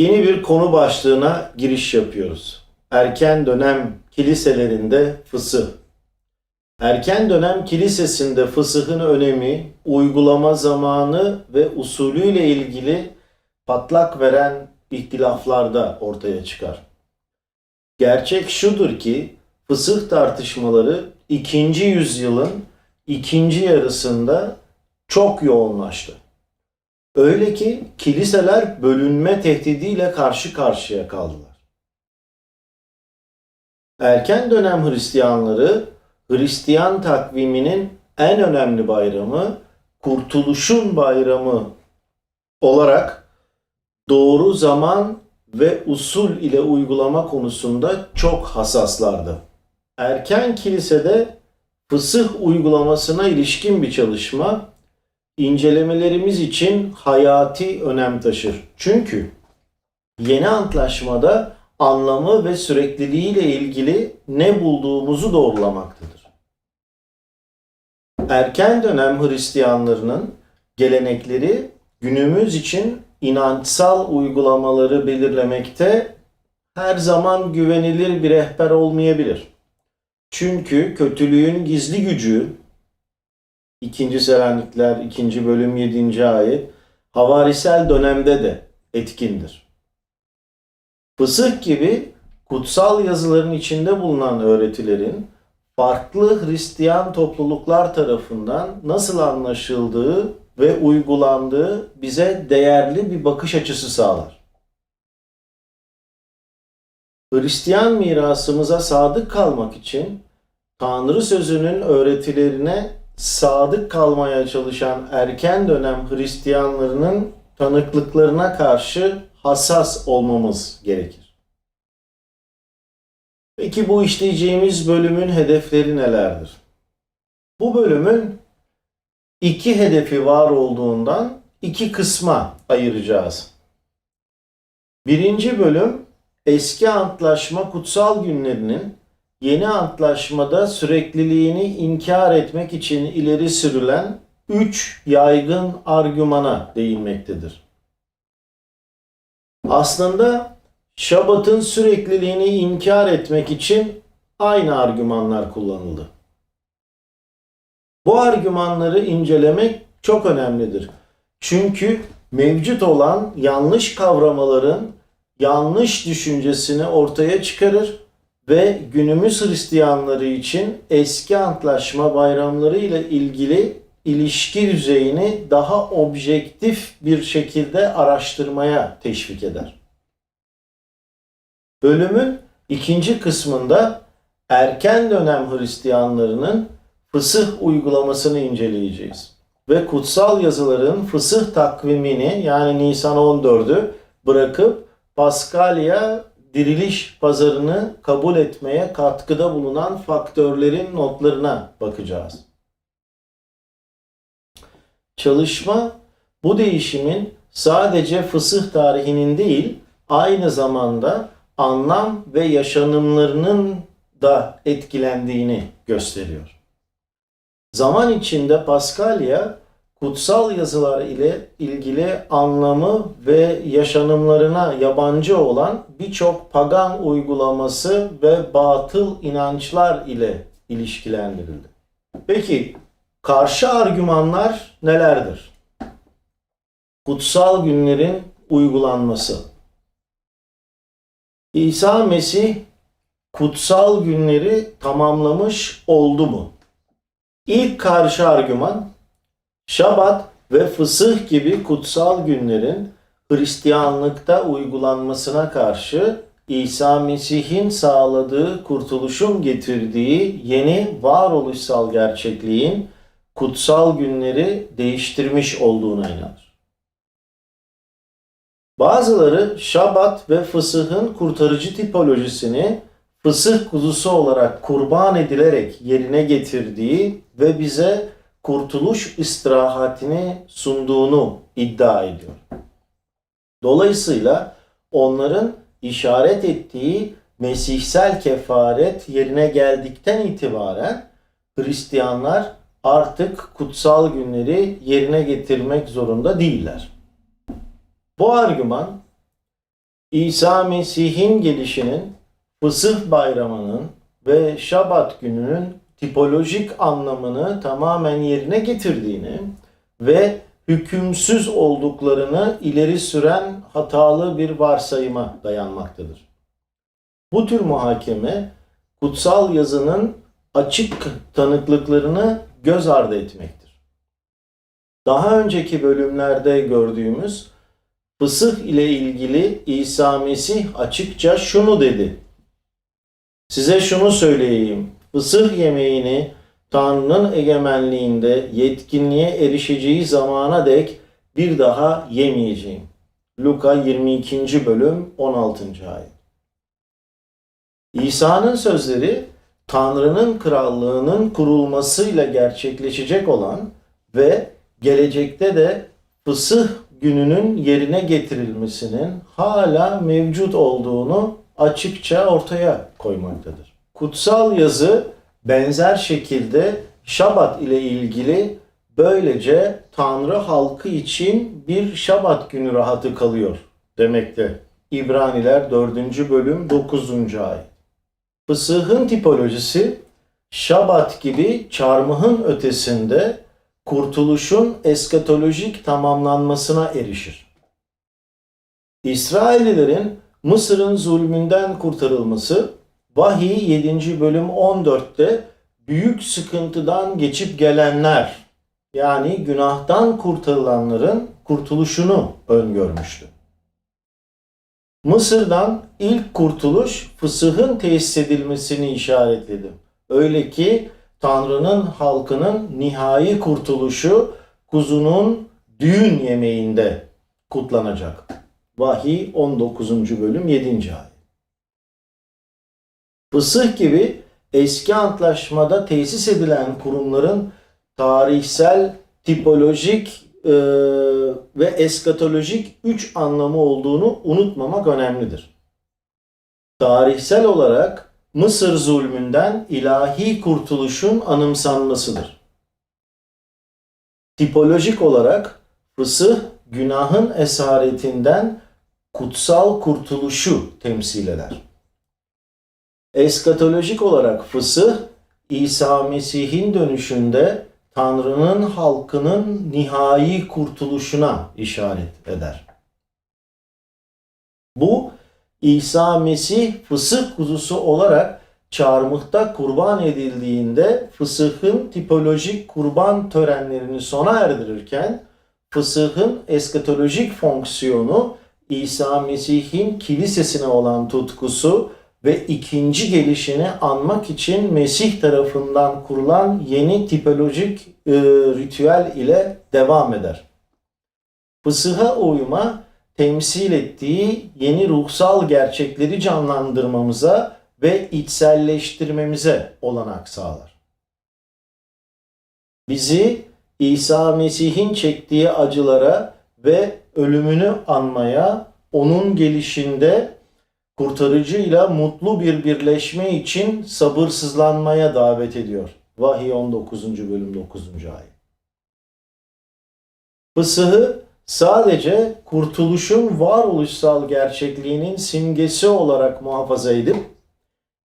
Yeni bir konu başlığına giriş yapıyoruz. Erken dönem kiliselerinde fısıh. Erken dönem kilisesinde fısıhın önemi, uygulama zamanı ve usulüyle ilgili patlak veren ihtilaflarda ortaya çıkar. Gerçek şudur ki fısıh tartışmaları 2. yüzyılın ikinci yarısında çok yoğunlaştı. Öyle ki kiliseler bölünme tehdidiyle karşı karşıya kaldılar. Erken dönem Hristiyanları Hristiyan takviminin en önemli bayramı Kurtuluşun Bayramı olarak doğru zaman ve usul ile uygulama konusunda çok hassaslardı. Erken kilisede fısıh uygulamasına ilişkin bir çalışma incelemelerimiz için hayati önem taşır. Çünkü yeni antlaşmada anlamı ve sürekliliği ile ilgili ne bulduğumuzu doğrulamaktadır. Erken dönem Hristiyanlarının gelenekleri günümüz için inançsal uygulamaları belirlemekte her zaman güvenilir bir rehber olmayabilir. Çünkü kötülüğün gizli gücü 2. Selanikler 2. bölüm 7. ayet havarisel dönemde de etkindir. Fısıh gibi kutsal yazıların içinde bulunan öğretilerin farklı Hristiyan topluluklar tarafından nasıl anlaşıldığı ve uygulandığı bize değerli bir bakış açısı sağlar. Hristiyan mirasımıza sadık kalmak için Tanrı sözünün öğretilerine sadık kalmaya çalışan erken dönem Hristiyanlarının tanıklıklarına karşı hassas olmamız gerekir. Peki bu işleyeceğimiz bölümün hedefleri nelerdir? Bu bölümün iki hedefi var olduğundan iki kısma ayıracağız. Birinci bölüm eski antlaşma kutsal günlerinin yeni antlaşmada sürekliliğini inkar etmek için ileri sürülen üç yaygın argümana değinmektedir. Aslında Şabat'ın sürekliliğini inkar etmek için aynı argümanlar kullanıldı. Bu argümanları incelemek çok önemlidir. Çünkü mevcut olan yanlış kavramaların yanlış düşüncesini ortaya çıkarır ve günümüz Hristiyanları için eski antlaşma bayramları ile ilgili ilişki düzeyini daha objektif bir şekilde araştırmaya teşvik eder. Bölümün ikinci kısmında erken dönem Hristiyanlarının fısıh uygulamasını inceleyeceğiz. Ve kutsal yazıların fısıh takvimini yani Nisan 14'ü bırakıp Paskalya diriliş pazarını kabul etmeye katkıda bulunan faktörlerin notlarına bakacağız. Çalışma bu değişimin sadece fısıh tarihinin değil, aynı zamanda anlam ve yaşanımlarının da etkilendiğini gösteriyor. Zaman içinde Paskalya kutsal yazılar ile ilgili anlamı ve yaşanımlarına yabancı olan birçok pagan uygulaması ve batıl inançlar ile ilişkilendirildi. Peki karşı argümanlar nelerdir? Kutsal günlerin uygulanması. İsa Mesih kutsal günleri tamamlamış oldu mu? İlk karşı argüman Şabat ve fısıh gibi kutsal günlerin Hristiyanlıkta uygulanmasına karşı İsa Mesih'in sağladığı kurtuluşun getirdiği yeni varoluşsal gerçekliğin kutsal günleri değiştirmiş olduğuna inanır. Bazıları Şabat ve fısıhın kurtarıcı tipolojisini fısıh kuzusu olarak kurban edilerek yerine getirdiği ve bize kurtuluş istirahatini sunduğunu iddia ediyor. Dolayısıyla onların işaret ettiği mesihsel kefaret yerine geldikten itibaren Hristiyanlar artık kutsal günleri yerine getirmek zorunda değiller. Bu argüman İsa Mesih'in gelişinin Fısıh Bayramı'nın ve Şabat gününün tipolojik anlamını tamamen yerine getirdiğini ve hükümsüz olduklarını ileri süren hatalı bir varsayıma dayanmaktadır. Bu tür muhakeme kutsal yazının açık tanıklıklarını göz ardı etmektir. Daha önceki bölümlerde gördüğümüz fısıh ile ilgili İsa Mesih açıkça şunu dedi. Size şunu söyleyeyim. Fısıh yemeğini Tanrı'nın egemenliğinde yetkinliğe erişeceği zamana dek bir daha yemeyeceğim. Luka 22. bölüm 16. ayet. İsa'nın sözleri Tanrı'nın krallığının kurulmasıyla gerçekleşecek olan ve gelecekte de fısıh gününün yerine getirilmesinin hala mevcut olduğunu açıkça ortaya koymaktadır. Kutsal yazı benzer şekilde Şabat ile ilgili böylece Tanrı halkı için bir Şabat günü rahatı kalıyor demekte. İbraniler 4. bölüm 9. ayet. Fısıhın tipolojisi Şabat gibi çarmıhın ötesinde kurtuluşun eskatolojik tamamlanmasına erişir. İsraillilerin Mısır'ın zulmünden kurtarılması Vahiy 7. bölüm 14'te büyük sıkıntıdan geçip gelenler yani günahtan kurtarılanların kurtuluşunu öngörmüştü. Mısır'dan ilk kurtuluş fısıhın tesis edilmesini işaretledi. Öyle ki Tanrı'nın halkının nihai kurtuluşu kuzunun düğün yemeğinde kutlanacak. Vahiy 19. bölüm 7. ayet. Fısıh gibi eski antlaşmada tesis edilen kurumların tarihsel, tipolojik e, ve eskatolojik üç anlamı olduğunu unutmamak önemlidir. Tarihsel olarak Mısır zulmünden ilahi kurtuluşun anımsanmasıdır. Tipolojik olarak fısıh günahın esaretinden kutsal kurtuluşu temsil eder. Eskatolojik olarak fısıh İsa Mesih'in dönüşünde Tanrı'nın halkının nihai kurtuluşuna işaret eder. Bu İsa Mesih fısıh kuzusu olarak çarmıhta kurban edildiğinde fısıhın tipolojik kurban törenlerini sona erdirirken fısıhın eskatolojik fonksiyonu İsa Mesih'in kilisesine olan tutkusu ve ikinci gelişini anmak için Mesih tarafından kurulan yeni tipolojik e, ritüel ile devam eder. Fısıha uyma temsil ettiği yeni ruhsal gerçekleri canlandırmamıza ve içselleştirmemize olanak sağlar. Bizi İsa Mesih'in çektiği acılara ve ölümünü anmaya, onun gelişinde kurtarıcıyla mutlu bir birleşme için sabırsızlanmaya davet ediyor. Vahiy 19. bölüm 9. ayet. Fısıhı sadece kurtuluşun varoluşsal gerçekliğinin simgesi olarak muhafaza edip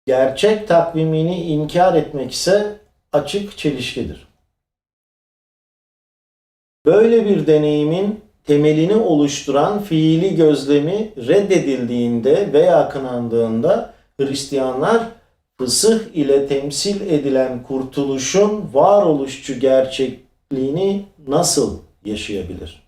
gerçek takvimini inkar etmek ise açık çelişkidir. Böyle bir deneyimin temelini oluşturan fiili gözlemi reddedildiğinde veya kınandığında Hristiyanlar fısıh ile temsil edilen kurtuluşun varoluşçu gerçekliğini nasıl yaşayabilir?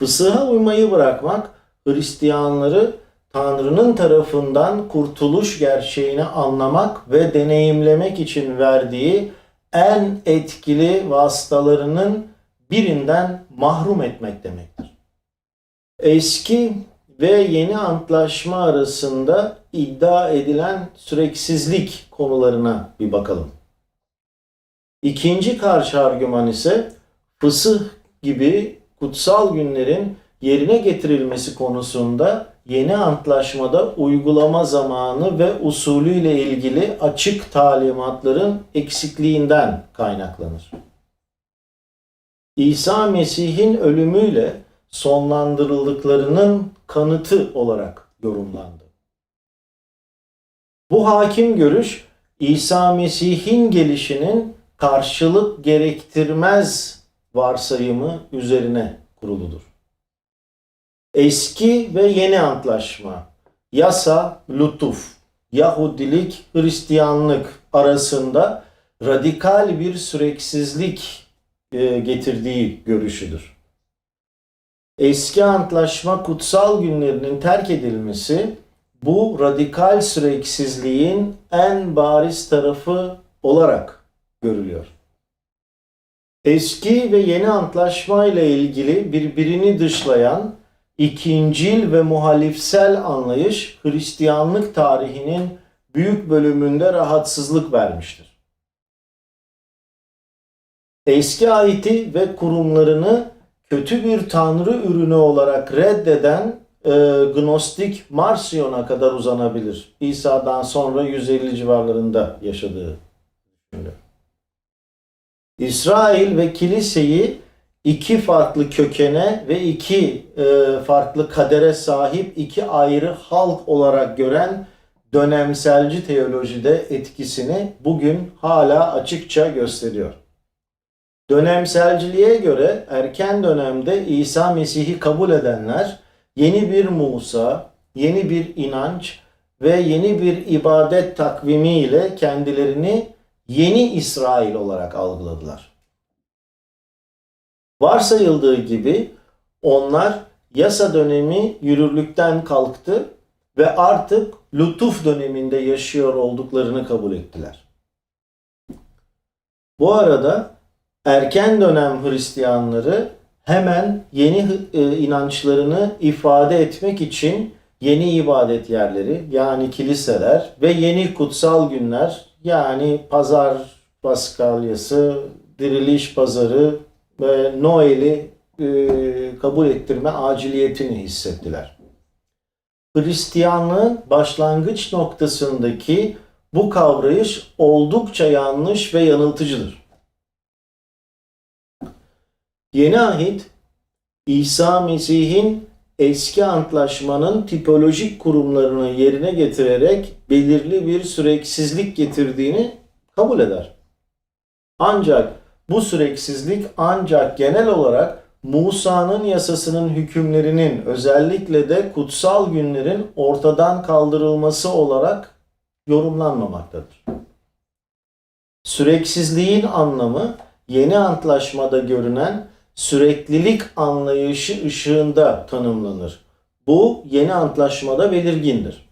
Fısıha uymayı bırakmak Hristiyanları Tanrı'nın tarafından kurtuluş gerçeğini anlamak ve deneyimlemek için verdiği en etkili vasıtalarının birinden mahrum etmek demektir. Eski ve yeni antlaşma arasında iddia edilen süreksizlik konularına bir bakalım. İkinci karşı argüman ise fısıh gibi kutsal günlerin yerine getirilmesi konusunda yeni antlaşmada uygulama zamanı ve usulü ile ilgili açık talimatların eksikliğinden kaynaklanır. İsa Mesih'in ölümüyle sonlandırıldıklarının kanıtı olarak yorumlandı. Bu hakim görüş İsa Mesih'in gelişinin karşılık gerektirmez varsayımı üzerine kuruludur. Eski ve yeni antlaşma, yasa, lütuf, Yahudilik, Hristiyanlık arasında radikal bir süreksizlik getirdiği görüşüdür. Eski antlaşma kutsal günlerinin terk edilmesi bu radikal süreksizliğin en bariz tarafı olarak görülüyor. Eski ve yeni antlaşma ile ilgili birbirini dışlayan ikincil ve muhalifsel anlayış Hristiyanlık tarihinin büyük bölümünde rahatsızlık vermiştir. Eski ayeti ve kurumlarını kötü bir tanrı ürünü olarak reddeden e, Gnostik Marsion'a kadar uzanabilir. İsa'dan sonra 150 civarlarında yaşadığı düşünülüyor. İsrail ve kiliseyi iki farklı kökene ve iki e, farklı kadere sahip iki ayrı halk olarak gören dönemselci teolojide etkisini bugün hala açıkça gösteriyor. Dönemselciliğe göre erken dönemde İsa Mesih'i kabul edenler yeni bir Musa, yeni bir inanç ve yeni bir ibadet takvimi ile kendilerini yeni İsrail olarak algıladılar. Varsayıldığı gibi onlar yasa dönemi yürürlükten kalktı ve artık lütuf döneminde yaşıyor olduklarını kabul ettiler. Bu arada erken dönem Hristiyanları hemen yeni e, inançlarını ifade etmek için yeni ibadet yerleri yani kiliseler ve yeni kutsal günler yani pazar paskalyası, diriliş pazarı ve Noel'i e, kabul ettirme aciliyetini hissettiler. Hristiyanlığın başlangıç noktasındaki bu kavrayış oldukça yanlış ve yanıltıcıdır. Yeni ahit İsa Mesih'in eski antlaşmanın tipolojik kurumlarını yerine getirerek belirli bir süreksizlik getirdiğini kabul eder. Ancak bu süreksizlik ancak genel olarak Musa'nın yasasının hükümlerinin özellikle de kutsal günlerin ortadan kaldırılması olarak yorumlanmamaktadır. Süreksizliğin anlamı yeni antlaşmada görünen süreklilik anlayışı ışığında tanımlanır. Bu yeni antlaşmada belirgindir.